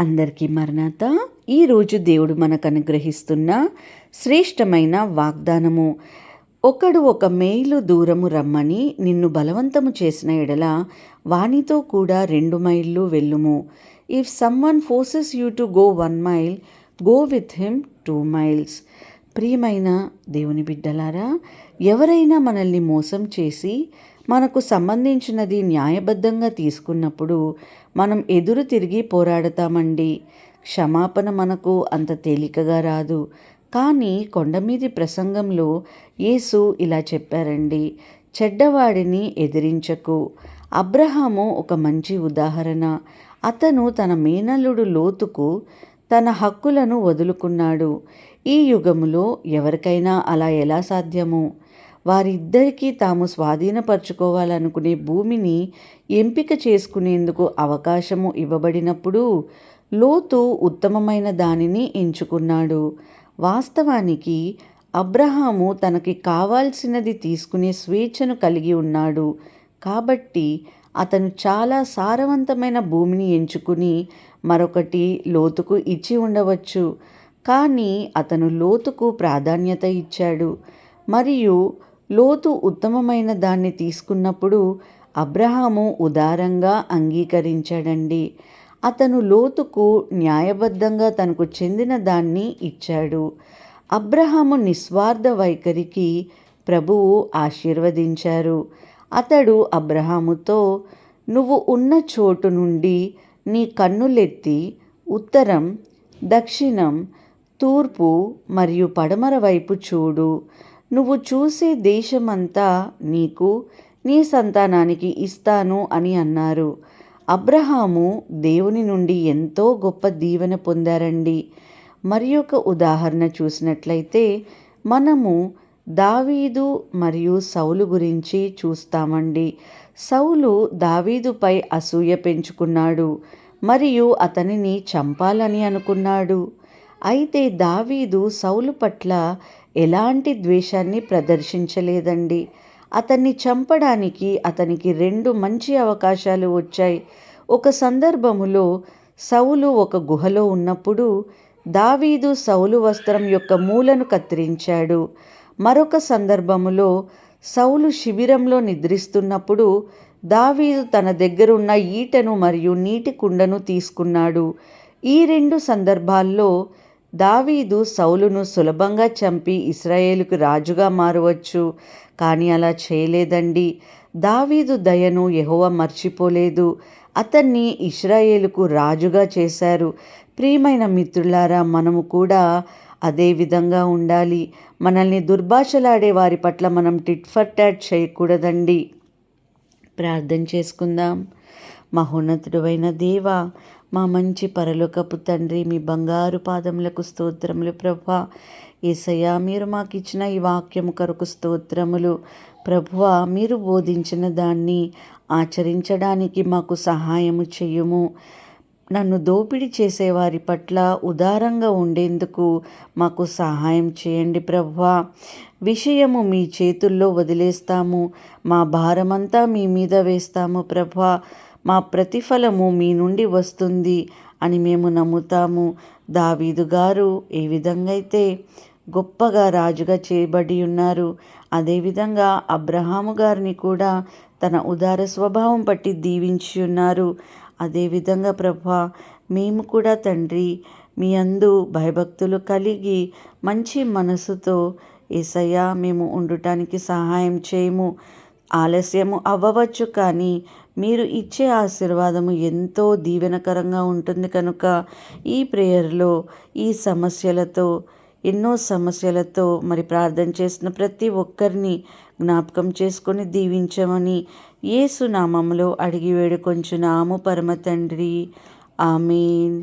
అందరికీ మరణాత. ఈరోజు దేవుడు మనకు అనుగ్రహిస్తున్న శ్రేష్టమైన వాగ్దానము. ఒకడు ఒక మైలు దూరము రమ్మని నిన్ను బలవంతము చేసిన ఎడల వానితో కూడా రెండు మైళ్ళు వెళ్ళుము. If someone forces you to go one mile go with him two miles ప్రియమైన దేవుని బిడ్డలారా ఎవరైనా మనల్ని మోసం చేసి మనకు సంబంధించినది న్యాయబద్ధంగా తీసుకున్నప్పుడు మనం ఎదురు తిరిగి పోరాడతామండి. క్షమాపణ మనకు అంత తేలికగా రాదు. కానీ కొండమీది ప్రసంగంలో యేసు ఇలా చెప్పారండి. చెడ్డవాడిని ఎదిరించకు. అబ్రహాము ఒక మంచి ఉదాహరణ. అతను తన మేనల్లుడు లోతుకు తన హక్కులను వదులుకున్నాడు. ఈ యుగములో ఎవరికైనా అలా ఎలా సాధ్యము? వారిద్దరికీ తాము స్వాధీనపరచుకోవాలనుకునే భూమిని ఎంపిక చేసుకునేందుకు అవకాశము ఇవ్వబడినప్పుడు లోతు ఉత్తమమైన దానిని ఎంచుకున్నాడు. వాస్తవానికి అబ్రహాము తనకి కావాల్సినది తీసుకునే స్వేచ్ఛను కలిగి ఉన్నాడు. కాబట్టి అతను చాలా సారవంతమైన భూమిని ఎంచుకుని మరొకటి లోతుకు ఇచ్చి ఉండవచ్చు. కానీ అతను లోతుకు ప్రాధాన్యత ఇచ్చాడు. మరియు లోతు ఉత్తమమైన దాన్ని తీసుకున్నప్పుడు అబ్రహాము ఉదారంగా అంగీకరించాడండి. అతను లోతుకు న్యాయబద్ధంగా తనకు చెందిన దాన్ని ఇచ్చాడు. అబ్రహాము నిస్వార్థ వైఖరికి ప్రభువు ఆశీర్వదించారు. అతడు అబ్రహాముతో నువ్వు ఉన్న చోటు నుండి నీ కన్నులెత్తి ఉత్తరం దక్షిణం తూర్పు మరియు పడమర వైపు చూడు. నువ్వు చూసే దేశమంతా నీకు నీ సంతానానికి ఇస్తాను అని అన్నారు. అబ్రహాము దేవుని నుండి ఎంతో గొప్ప దీవెన పొందారండి. మరి ఒక ఉదాహరణ చూసినట్లయితే మనము దావీదు మరియు సౌలు గురించి చూస్తామండి. సౌలు దావీదుపై అసూయ పెంచుకున్నాడు మరియు అతనిని చంపాలని అనుకున్నాడు. అయితే దావీదు సౌలు పట్ల ఎలాంటి ద్వేషాన్ని ప్రదర్శించలేదండి. అతన్ని చంపడానికి అతనికి రెండు మంచి అవకాశాలు వచ్చాయి. ఒక సందర్భములో సౌలు ఒక గుహలో ఉన్నప్పుడు దావీదు సౌలు వస్త్రం యొక్క మూలను కత్తిరించాడు. మరొక సందర్భములో సౌలు శిబిరంలో నిద్రిస్తున్నప్పుడు దావీదు తన దగ్గరున్న ఈటను మరియు నీటి కుండను తీసుకున్నాడు. ఈ రెండు సందర్భాల్లో దావీదు సౌలును సులభంగా చంపి ఇస్రాయేలుకు రాజుగా మారవచ్చు. కానీ అలా చేయలేదండి. దావీదు దయను యహోవ మర్చిపోలేదు. అతన్ని ఇస్రాయేలుకు రాజుగా చేశారు. ప్రియమైన మిత్రులారా మనము కూడా అదే విధంగా ఉండాలి. మనల్ని దుర్భాషలాడే వారి పట్ల మనం టిట్ ఫర్ టాట్ చేయకూడదండి. ప్రార్థన చేసుకుందాం. మహోన్నతుడు అయిన దేవా మా మంచి పరలోకపు తండ్రి మీ బంగారు పాదములకు స్తోత్రములు ప్రభా. ఏసయ్యా మీరు మాకు ఇచ్చిన ఈ వాక్యము కొరకు స్తోత్రములు ప్రభువ మీరు బోధించిన దాన్ని ఆచరించడానికి మాకు సహాయము చెయ్యము నన్ను దోపిడీ చేసేవారి పట్ల ఉదారంగా ఉండేందుకు మాకు సహాయం చేయండి ప్రభా. విషయము మీ చేతుల్లో వదిలేస్తాము. మా భారమంతా మీ మీద వేస్తాము ప్రభా. మా ప్రతిఫలము మీ నుండి వస్తుంది అని మేము నమ్ముతాము. దావీదు గారు ఏ విధంగా అయితే గొప్పగా రాజుగా చేయబడి ఉన్నారు అదేవిధంగా అబ్రహాము గారిని కూడా తన ఉదార స్వభావం పట్టి దీవించి ఉన్నారు. అదేవిధంగా ప్రభా మేము కూడా తండ్రి మీ అందు భయభక్తులు కలిగి మంచి మనసుతో ఏసయ్యా మేము ఉండటానికి సహాయం చేయము. ఆలస్యము అవ్వవచ్చు కానీ మీరు ఇచ్చే ఆశీర్వాదము ఎంతో దీవెనకరంగా ఉంటుంది కనుక ఈ ప్రేయర్లో ఈ సమస్యలతో ఎన్నో సమస్యలతో మరి ప్రార్థన చేసిన ప్రతి ఒక్కరిని జ్ఞాపకం చేసుకొని దీవించమని ఏసునామంలో అడిగి వేడుకొంచున్నాము పరమ తండ్రి. ఆమెన్.